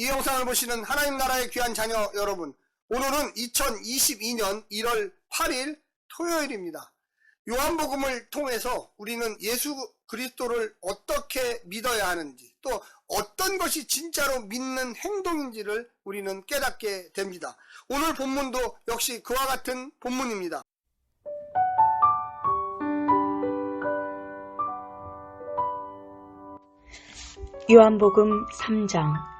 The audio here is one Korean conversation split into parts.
이 영상을 보시는 하나님 나라의 귀한 자녀 여러분, 오늘은 2022년 1월 8일 토요일입니다. 요한복음을 통해서 우리는 예수 그리스도를 어떻게 믿어야 하는지, 또 어떤 것이 진짜로 믿는 행동인지를 우리는 깨닫게 됩니다. 오늘 본문도 역시 그와 같은 본문입니다. 요한복음 3장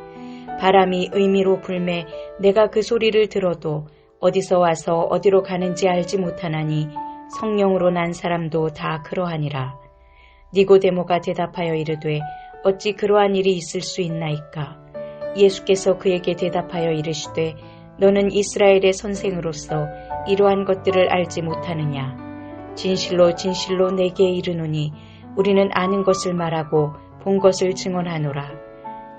바람이 의미로 불매 내가 그 소리를 들어도 어디서 와서 어디로 가는지 알지 못하나니 성령으로 난 사람도 다 그러하니라. 니고데모가 대답하여 이르되 어찌 그러한 일이 있을 수 있나이까? 예수께서 그에게 대답하여 이르시되 너는 이스라엘의 선생으로서 이러한 것들을 알지 못하느냐? 진실로 진실로 내게 이르노니 우리는 아는 것을 말하고 본 것을 증언하노라.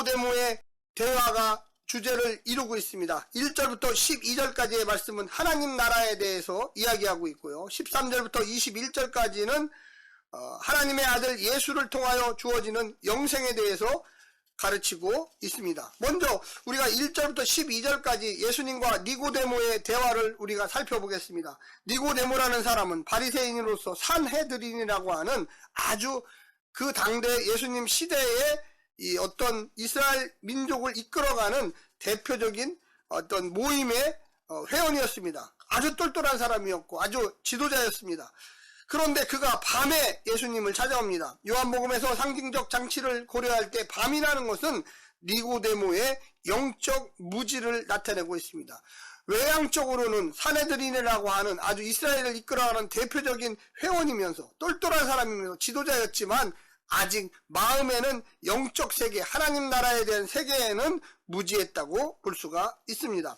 니고데모의 대화가 주제를 이루고 있습니다. 1절부터 12절까지의 말씀은 하나님 나라에 대해서 이야기하고 있고요. 13절부터 21절까지는 어, 하나님의 아들 예수를 통하여 주어지는 영생에 대해서 가르치고 있습니다. 먼저 우리가 1절부터 12절까지 예수님과 니고데모의 대화를 우리가 살펴보겠습니다. 니고데모라는 사람은 바리새인으로서 산헤드린이라고 하는 아주 그 당대 예수님 시대에 이 어떤 이스라엘 민족을 이끌어가는 대표적인 어떤 모임의 어, 회원이었습니다. 아주 똘똘한 사람이었고 아주 지도자였습니다. 그런데 그가 밤에 예수님을 찾아옵니다. 요한복음에서 상징적 장치를 고려할 때 밤이라는 것은 니고데모의 영적 무지를 나타내고 있습니다. 외향적으로는 사내들인이라고 하는 아주 이스라엘을 이끌어가는 대표적인 회원이면서 똘똘한 사람이면서 지도자였지만 아직 마음에는 영적 세계, 하나님 나라에 대한 세계에는 무지했다고 볼 수가 있습니다.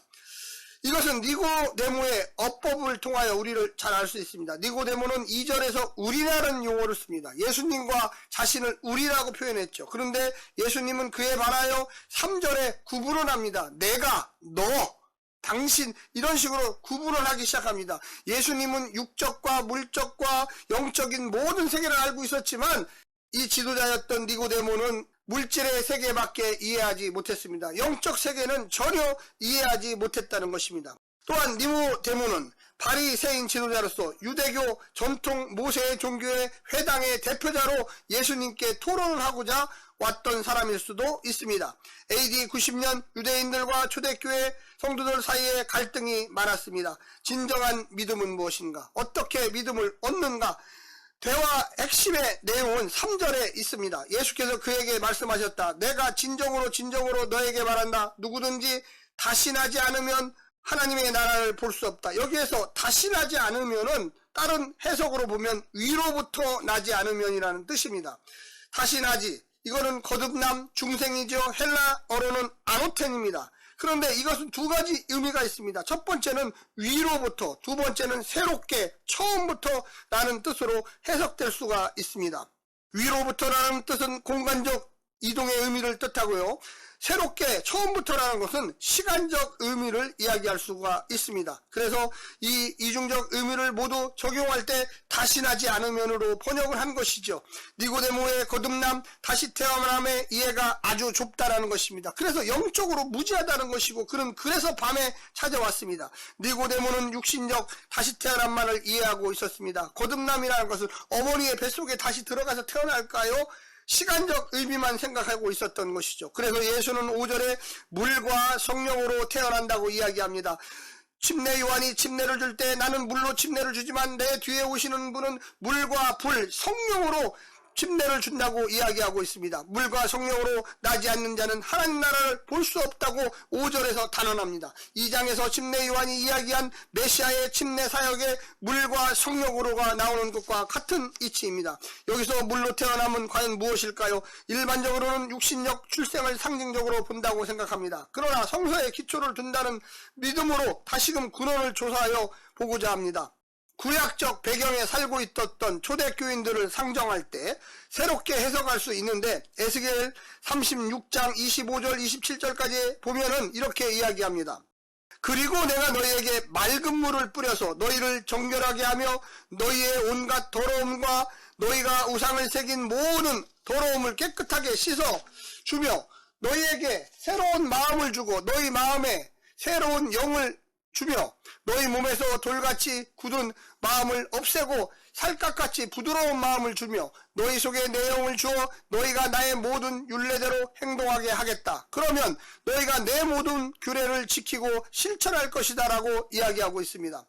이것은 니고데모의 어법을 통하여 우리를 잘 알 수 있습니다. 니고데모는 2절에서 우리라는 용어를 씁니다. 예수님과 자신을 우리라고 표현했죠. 그런데 예수님은 그에 반하여 3절에 구분을 합니다. 내가, 너, 당신 이런 식으로 구분을 하기 시작합니다. 예수님은 육적과 물적과 영적인 모든 세계를 알고 있었지만 이 지도자였던 니고데모는 물질의 세계밖에 이해하지 못했습니다. 영적 세계는 전혀 이해하지 못했다는 것입니다. 또한 니고데모는 바리새인 지도자로서 유대교 전통 모세의 종교의 회당의 대표자로 예수님께 토론을 하고자 왔던 사람일 수도 있습니다. AD 90년 유대인들과 초대교회 성도들 사이에 갈등이 많았습니다. 진정한 믿음은 무엇인가? 어떻게 믿음을 얻는가? 대화 핵심의 내용은 3절에 있습니다. 예수께서 그에게 말씀하셨다. 내가 진정으로 진정으로 너에게 말한다. 누구든지 다시 나지 않으면 하나님의 나라를 볼 수 없다. 여기에서 다시 나지 않으면은 다른 해석으로 보면 위로부터 나지 않으면이라는 뜻입니다. 다시 나지. 이거는 거듭남 중생이죠. 헬라어로는 아노텐입니다. 그런데 이것은 두 가지 의미가 있습니다. 첫 번째는 위로부터, 두 번째는 새롭게, 처음부터 라는 뜻으로 해석될 수가 있습니다. 위로부터라는 뜻은 공간적 이동의 의미를 뜻하고요. 새롭게 처음부터라는 것은 시간적 의미를 이야기할 수가 있습니다. 그래서 이 이중적 의미를 모두 적용할 때 다시 나지 않으면으로 번역을 한 것이죠. 니고데모의 거듭남, 다시 태어남의 이해가 아주 좁다라는 것입니다. 그래서 영적으로 무지하다는 것이고 그는 그래서 밤에 찾아왔습니다. 니고데모는 육신적 다시 태어남만을 이해하고 있었습니다. 거듭남이라는 것은 어머니의 뱃속에 다시 들어가서 태어날까요? 시간적 의미만 생각하고 있었던 것이죠. 그래서 예수는 5절에 물과 성령으로 태어난다고 이야기합니다. 침례 요한이 침례를 줄 때 나는 물로 침례를 주지만 내 뒤에 오시는 분은 물과 불, 성령으로 침례를 준다고 이야기하고 있습니다. 물과 성령으로 나지 않는 자는 하나님 나라를 볼 수 없다고 5절에서 단언합니다. 2장에서 침례 요한이 이야기한 메시아의 침례 사역에 물과 성령으로가 나오는 것과 같은 이치입니다. 여기서 물로 태어남은 과연 무엇일까요? 일반적으로는 육신적 출생을 상징적으로 본다고 생각합니다. 그러나 성서에 기초를 둔다는 믿음으로 다시금 근원을 조사하여 보고자 합니다. 구약적 배경에 살고 있었던 초대교인들을 상정할 때 새롭게 해석할 수 있는데 에스겔 36장 25절 27절까지 보면은 이렇게 이야기합니다. 그리고 내가 너희에게 맑은 물을 뿌려서 너희를 정결하게 하며 너희의 온갖 더러움과 너희가 우상을 새긴 모든 더러움을 깨끗하게 씻어 주며 너희에게 새로운 마음을 주고 너희 마음에 새로운 영을 주며 너희 몸에서 돌같이 굳은 마음을 없애고 살갗같이 부드러운 마음을 주며 너희 속에 내 영을 주어 너희가 나의 모든 윤례대로 행동하게 하겠다. 그러면 너희가 내 모든 규례를 지키고 실천할 것이다라고 이야기하고 있습니다.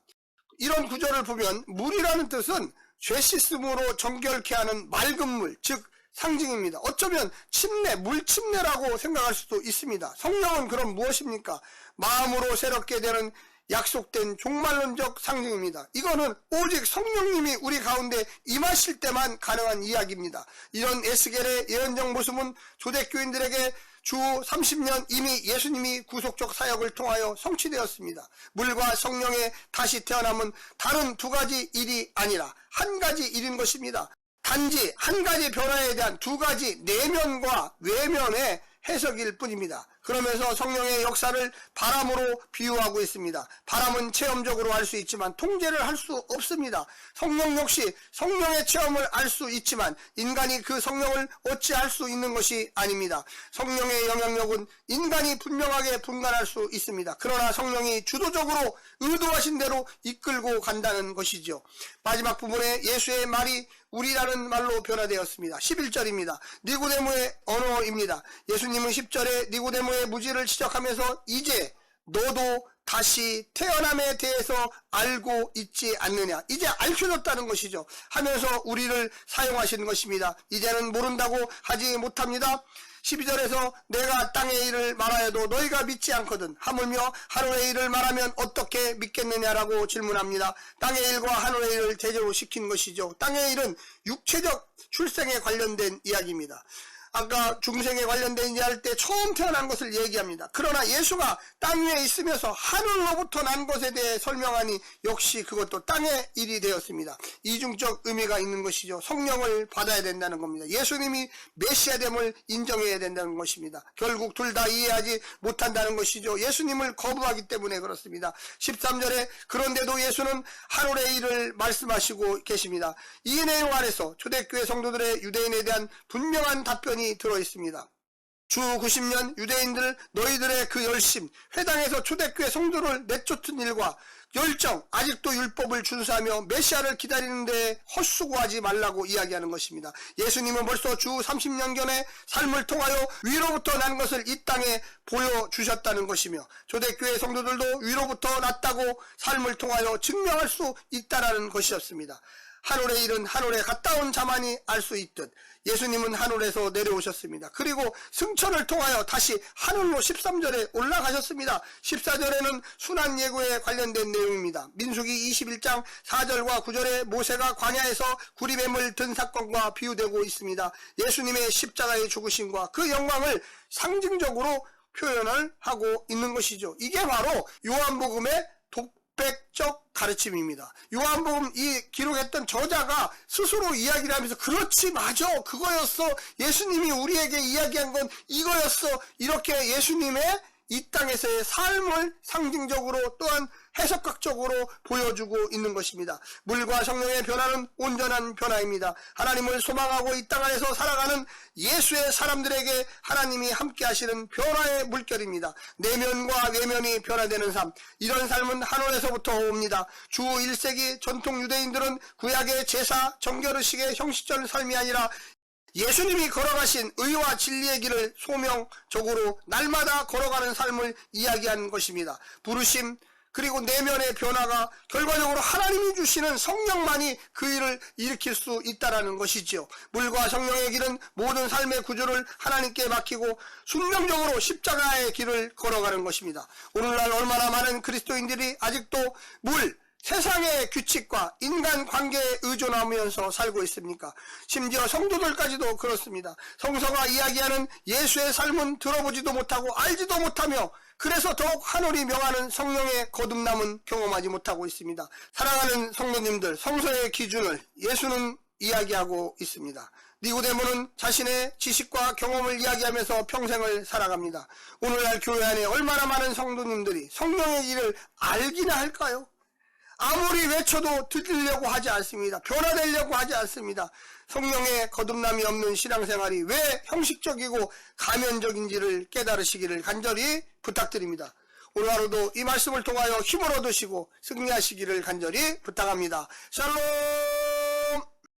이런 구절을 보면 물이라는 뜻은 죄 씻음으로 정결케 하는 맑은 물, 즉 상징입니다. 어쩌면 침례, 물침례라고 생각할 수도 있습니다. 성령은 그럼 무엇입니까? 마음으로 새롭게 되는 약속된 종말론적 상징입니다. 이거는 오직 성령님이 우리 가운데 임하실 때만 가능한 이야기입니다. 이런 에스겔의 예언적 모습은 조대교인들에게 주 30년 이미 예수님이 구속적 사역을 통하여 성취되었습니다. 물과 성령의 다시 태어남은 다른 두 가지 일이 아니라 한 가지 일인 것입니다. 단지 한 가지 변화에 대한 두 가지 내면과 외면의 해석일 뿐입니다. 그러면서 성령의 역사를 바람으로 비유하고 있습니다. 바람은 체험적으로 할수 있지만 통제를 할 수 없습니다. 성령 역시 성령의 체험을 알 수 있지만 인간이 그 성령을 어찌할 수 있는 것이 아닙니다. 성령의 영향력은 인간이 분명하게 분간할 수 있습니다. 그러나 성령이 주도적으로 의도하신 대로 이끌고 간다는 것이죠. 마지막 부분에 예수의 말이 우리라는 말로 변화되었습니다. 11절입니다. 니고데모의 언어입니다. 예수님 은 10절에 니고데모의 무지를 지적하면서 이제 너도 다시 태어남에 대해서 알고 있지 않느냐. 이제 알려졌다는 것이죠. 하면서 우리를 사용하시는 것입니다. 이제는 모른다고 하지 못합니다. 12절에서 내가 땅의 일을 말하여도 너희가 믿지 않거든 하물며 하늘의 일을 말하면 어떻게 믿겠느냐라고 질문합니다. 땅의 일과 하늘의 일을 대조로 시킨 것이죠. 땅의 일은 육체적 출생에 관련된 이야기입니다. 아까 중생에 관련된 이야기할 때 처음 태어난 것을 얘기합니다. 그러나 예수가 땅 위에 있으면서 하늘로부터 난 것에 대해 설명하니 역시 그것도 땅의 일이 되었습니다. 이중적 의미가 있는 것이죠. 성령을 받아야 된다는 겁니다. 예수님이 메시아됨을 인정해야 된다는 것입니다. 결국 둘 다 이해하지 못한다는 것이죠. 예수님을 거부하기 때문에 그렇습니다. 13절에 그런데도 예수는 하늘의 일을 말씀하시고 계십니다. 이 내용 안에서 초대교회 성도들의 유대인에 대한 분명한 답변이 들어 있습니다. 주 90년 유대인들 너희들의 그 열심, 회당에서 초대교회 성도를 내쫓은 일과 열정, 아직도 율법을 준수하며 메시아를 기다리는데 헛수고하지 말라고 이야기하는 것입니다. 예수님은 벌써 주 30년경의 삶을 통하여 위로부터 난 것을 이 땅에 보여주셨다는 것이며 초대교회 성도들도 위로부터 났다고 삶을 통하여 증명할 수 있다라는 것이었습니다. 하늘의 일은 하늘에 갔다 온 자만이 알 수 있듯 예수님은 하늘에서 내려오셨습니다. 그리고 승천을 통하여 다시 하늘로 13절에 올라가셨습니다. 14절에는 순환 예고에 관련된 내용입니다. 민수기 21장 4절과 9절에 모세가 광야에서 구리뱀을 든 사건과 비유되고 있습니다. 예수님의 십자가의 죽으심과 그 영광을 상징적으로 표현을 하고 있는 것이죠. 이게 바로 요한복음의 독 백적 가르침입니다. 요한복음 이 기록했던 저자가 스스로 이야기를 하면서 그렇지 맞아 그거였어. 예수님이 우리에게 이야기한 건 이거였어. 이렇게 예수님의 이 땅에서의 삶을 상징적으로 또한 해석학적으로 보여주고 있는 것입니다. 물과 성령의 변화는 온전한 변화입니다. 하나님을 소망하고 이 땅 안에서 살아가는 예수의 사람들에게 하나님이 함께 하시는 변화의 물결입니다. 내면과 외면이 변화되는 삶. 이런 삶은 하늘에서부터 옵니다. 주 1세기 전통 유대인들은 구약의 제사, 정결의식의 형식적 삶이 아니라 예수님이 걸어가신 의와 진리의 길을 소명적으로 날마다 걸어가는 삶을 이야기하는 것입니다. 부르심, 그리고 내면의 변화가 결과적으로 하나님이 주시는 성령만이 그 일을 일으킬 수 있다라는 것이지요. 물과 성령의 길은 모든 삶의 구조를 하나님께 맡기고 순명적으로 십자가의 길을 걸어가는 것입니다. 오늘날 얼마나 많은 그리스도인들이 아직도 물, 세상의 규칙과 인간 관계에 의존하면서 살고 있습니까? 심지어 성도들까지도 그렇습니다. 성서가 이야기하는 예수의 삶은 들어보지도 못하고 알지도 못하며 그래서 더욱 하늘이 명하는 성령의 거듭남은 경험하지 못하고 있습니다. 사랑하는 성도님들, 성서의 기준을 예수는 이야기하고 있습니다. 니고데모는 자신의 지식과 경험을 이야기하면서 평생을 살아갑니다. 오늘날 교회 안에 얼마나 많은 성도님들이 성령의 길을 알기나 할까요? 아무리 외쳐도 들으려고 하지 않습니다. 변화되려고 하지 않습니다. 성령의 거듭남이 없는 신앙생활이 왜 형식적이고 가면적인지를 깨달으시기를 간절히 부탁드립니다. 오늘 하루도 이 말씀을 통하여 힘을 얻으시고 승리하시기를 간절히 부탁합니다. 샬롬!